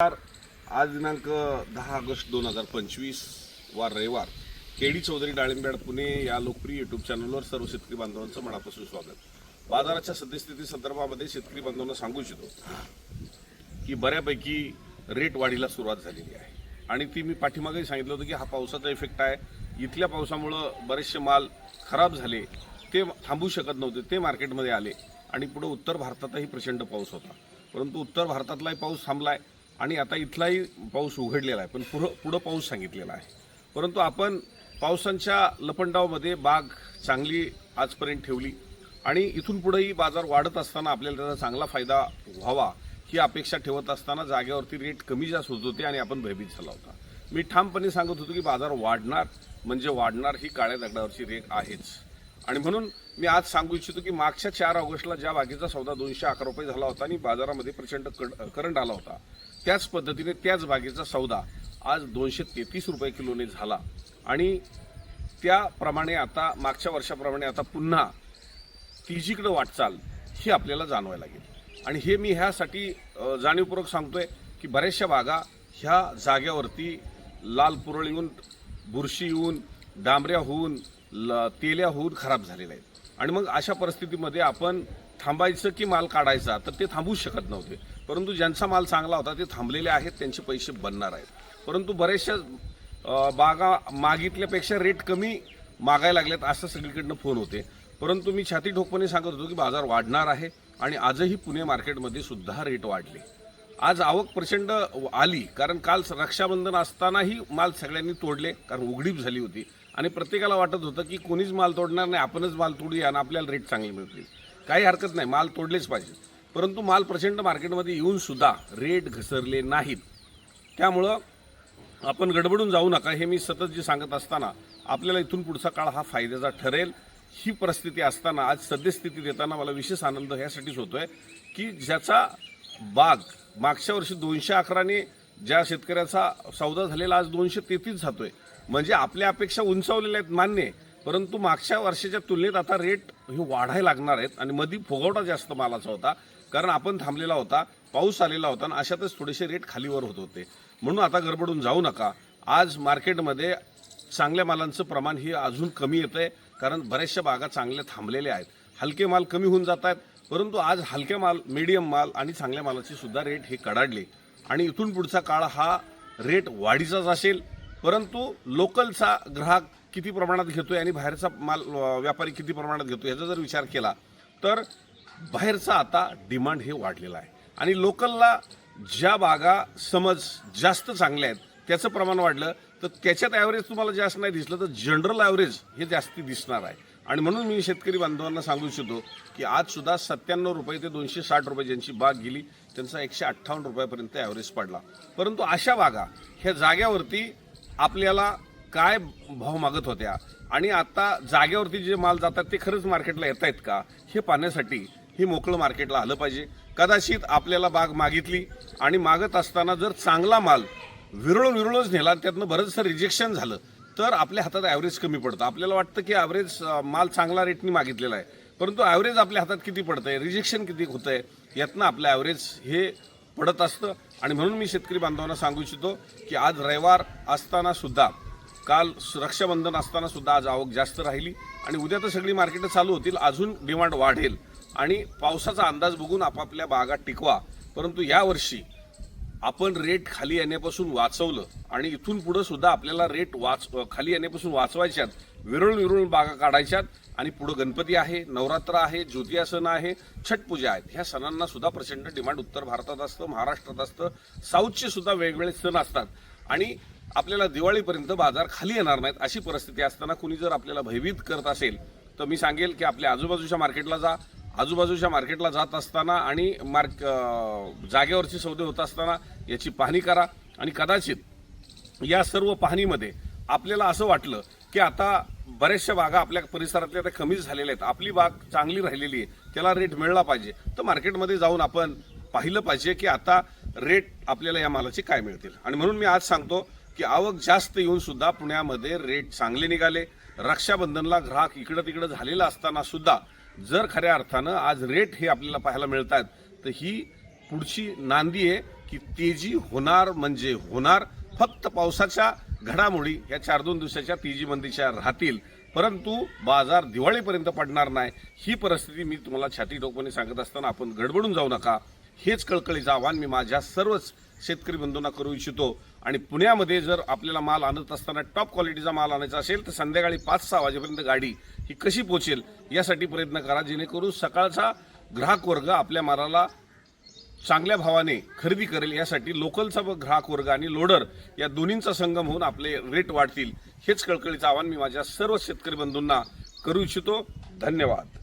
नमस्कार. आज दिनांक दहा ऑगस्ट दोन हजार पंचवीस वार रविवार. केडी चौधरी डाळिंबेड पुणे या लोकप्रिय युट्यूब चॅनलवर सर्व शेतकरी बांधवांचं मनापासून स्वागत. बाजाराच्या सद्यस्थिती संदर्भामध्ये शेतकरी बांधवांना सांगू इच्छितो की बऱ्यापैकी रेट वाढीला सुरुवात झालेली आहे. आणि ती मी पाठीमागे सांगितलं होतं की हा पावसाचा इफेक्ट आहे. इथल्या पावसामुळं बरेचसे माल खराब झाले ते थांबू शकत नव्हते ते मार्केटमध्ये आले. आणि पुढे उत्तर भारतातही प्रचंड पाऊस होता. परंतु उत्तर भारतातलाही पाऊस थांबलाय. आणि आता इथलाही पाऊस उघडलेला आहे पण पुढं पुढं पाऊस सांगितलेला आहे. परंतु आपण पावसांच्या लपंडावमध्ये बाग चांगली आजपर्यंत ठेवली आणि इथून पुढेही बाजार वाढत असताना आपल्याला त्याचा चांगला फायदा व्हावा ही अपेक्षा ठेवत असताना जागेवरती रेट कमी जास्त होत होते आणि आपण भयभीत झाला होता. मी ठामपणे सांगत होतो की बाजार वाढणार म्हणजे वाढणार ही काळ्या दगडावरची रेट आहेच. आणि म्हणून मी आज सांगू इच्छितो की मागच्या चार ऑगस्टला ज्या बागेचा सौदा दोनशे अकरा रुपये झाला होता आणि बाजारामध्ये प्रचंड करंट आला होता त्याच पद्धतीने त्याच बागेचा सौदा आज दोनशे तेहतीस रुपये किलोने झाला. आणि त्याप्रमाणे आता मागच्या वर्षाप्रमाणे आता पुन्हा तिजीकडे वाटचाल ही आपल्याला जाणवायला लागेल. आणि हे मी ह्यासाठी जाणीवपूर्वक सांगतोय की बऱ्याचशा बागा ह्या जाग्यावरती लाल पुरळ येऊन बुरशी येऊन डांबऱ्या होऊन ल तेल्या होऊन खराब झालेल्या आहेत. आणि मग अशा परिस्थितीमध्ये आपण थांबायचं की माल काढायचा तर ते थांबूच शकत नव्हते. परंतु ज्यांचा माल चांगला होता ते थांबलेले आहेत त्यांचे पैसे बनणार आहेत. परंतु बऱ्याचशा बागा मागितल्यापेक्षा रेट कमी मागायला लागलेत असं सगळीकडनं फोन होते. परंतु मी छाती ठोकपणे सांगत होतो की बाजार वाढणार आहे आणि आजही पुणे मार्केटमध्ये सुद्धा रेट वाढले. आज आवक प्रचंड आली कारण काल रक्षाबंधन असतानाही माल सगळ्यांनी तोडले कारण उघडीप झाली होती. आणि प्रत्येकाला वाटत होतं की कोणीच माल तोडणार नाही आपणच माल तोडूया आणि आपल्याला रेट चांगले मिळतील. काही हरकत नाही माल तोडलेच पाहिजे. परंतु माल प्रचंड मार्केटमध्ये येऊन सुद्धा रेट घसरले नाहीत. त्यामुळं आपण गडबडून जाऊ नका हे मी सतत जे सांगत असताना आपल्याला इथून पुढचा काळ हा फायद्याचा ठरेल. ही परिस्थिती असताना आज सद्यस्थिती देताना मला विशेष आनंद ह्यासाठीच होतोय की ज्याचा बाग. मागच्या वर्षी दोनशे अकराने ज्या शेतकऱ्याचा सौदा झालेला आज दोनशे तेहतीस जातोय. म्हणजे आपल्या अपेक्षा उंचावलेल्या आहेत मान्य आहे. परंतु मागच्या वर्षाच्या तुलनेत आता रेट हे वाढायला लागणार आहेत आणि मधी फुगवटा जास्त मालाचा होता. कारण आपण थांबलेला होता पाऊस आलेला होता आणि अशातच थोडेसे रेट खालीवर होत होते. म्हणून आता गडबडून जाऊ नका. आज मार्केटमध्ये चांगल्या मालांचं प्रमाण हे अजून कमी येतं आहे कारण बऱ्याचशा बागा चांगल्या थांबलेल्या आहेत. हलके माल कमी होऊन जात आहेत परंतु आज हलक्या माल मीडियम माल आणि चांगल्या मालाचे सुद्धा रेट हे कडाडले. आणि इथून पुढचा काळ हा रेट वाढीचाच असेल. परंतु लोकलचा ग्राहक किती प्रमाणात घेतो आहे आणि बाहेरचा माल व्यापारी किती प्रमाणात घेतो याचा जर विचार केला तर बाहेरचा आता डिमांड हे वाढलेला आहे. आणि लोकलला ज्या बागा समज जास्त चांगल्या आहेत त्याचं प्रमाण वाढलं तर त्याच्यात ॲव्हरेज तुम्हाला जास्त नाही दिसलं तर जनरल ॲव्हरेज हे जास्ती दिसणार आहे. आणि म्हणून मी शेतकरी बांधवांना सांगू इच्छितो की आज सुद्धा सत्त्याण्णव रुपये ते दोनशे साठ रुपये ज्यांची बाग गेली त्यांचा एकशे अठ्ठावन्न रुपयापर्यंत ॲव्हरेज पडला. परंतु अशा बागा ह्या जाग्यावरती आपल्याला काय भाव मागत होत्या? आणि आता जाग्यावरती जे माल जातात ते खरंच मार्केटला येत आहेत का? हे पाहण्यासाठी हे मोकळं मार्केटला आलं पाहिजे. कदाचित आपल्याला बाग मागितली आणि मागत असताना जर चांगला माल विरळ विरळच नेला त्यातनं बरंचसं रिजेक्शन झालं. तर आपल्या हातात ॲव्हरेज कमी पडतं. आपल्याला वाटतं की ॲव्हरेज माल चांगला रेटनी मागितलेला आहे. परंतु ॲव्हरेज आपल्या हातात किती पडतंय? रिजेक्शन किती होतंय? यातनं आपलं ॲव्हरेज हे पडत असतं. आणि म्हणून मी शेतकरी बांधवांना सांगू इच्छितो की आज रविवार असताना सुद्धा काल रक्षाबंधन असताना सुद्धा आज आवक जास्त राहिली. आणि उद्या तर सगळी मार्केटं चालू होतील. अजून डिमांड वाढेल. आणि पावसाचा अंदाज बघून आपापल्या बागा टिकवा. परंतु यावर्षी आपण रेट खाली येण्यापासून वाचवलं आणि इथून पुढे सुद्धा आपल्याला रेट वाच खाली येण्यापासून वाचवायच्यात. विरळ विरळ बागा काढायच्यात आणि पुढे गणपती आहे नवरात्र आहे ज्योतिया सण आहे छठ पूजा आहेत. ह्या सणांना सुद्धा प्रचंड डिमांड उत्तर भारतात असतं महाराष्ट्रात असतं. साऊथचे सुद्धा वेगवेगळे सण असतात. आणि आपल्याला दिवाळीपर्यंत बाजार खाली येणार नाहीत अशी परिस्थिती असताना कुणी जर आपल्याला भयभीत करत असेल तर मी सांगेल की आपल्या आजूबाजूच्या मार्केटला जा. आजूबाजूच्या मार्केटला जात असताना आणि मार्क जागेवरची सौदे होत असताना याची पाहणी करा आणि कदाचित या सर्व पाहणीमध्ये आपल्याला असं वाटलं की आता बऱ्याचशा बागा आपल्या परिसरातल्या त्या कमी झालेल्या आहेत. आपली बाग चांगली राहिलेली आहे. त्याला रेट मिळला पाहिजे. तर मार्केटमध्ये जाऊन आपण पाहिलं पाहिजे की आता रेट आपल्याला या मालाचे काय मिळतील. आणि म्हणून मी आज सांगतो की आवक जास्त येऊन सुद्धा पुण्यामध्ये रेट चांगले निघाले. रक्षाबंधनला ग्राहक इकडं तिकडं झालेला असताना सुद्धा जर खऱ्या अर्थानं आज रेट हे आपल्याला पाहायला मिळतात तर ही पुढची नांदी आहे की तेजी होणार म्हणजे होणार. फक्त पावसाच्या घडामोडी या चार दोन दिवसाच्या तेजी मंदीच्या राहतील. परंतु बाजार दिवाळीपर्यंत पडणार नाही. ही परिस्थिती मी तुम्हाला छाती ठोकपणे सांगत असताना आपण गडबडून जाऊ नका. हेच कळकळीचं आव्हान मी माझ्या सर्वच शेतकरी बंधूंना करू इच्छितो. आणि पुण्यामध्ये जर आपल्याला माल आणत असताना टॉप क्वालिटीचा माल आणायचा असेल तर संध्याकाळी पाच सहा वाजेपर्यंत गाडी ही कशी पोहोचेल यासाठी प्रयत्न करा. जेणेकरून सकाळचा ग्राहक वर्ग आपल्या मालाला चांगल्या भावाने खरेदी करेल. यासाठी लोकलचा व ग्राहक वर्ग आणि लोडर या दोन्हींचा संगम होऊन आपले रेट वाढतील. हेच कळकळीचं आवाहन मी माझ्या सर्व शेतकरी बंधूंना करू इच्छितो. धन्यवाद.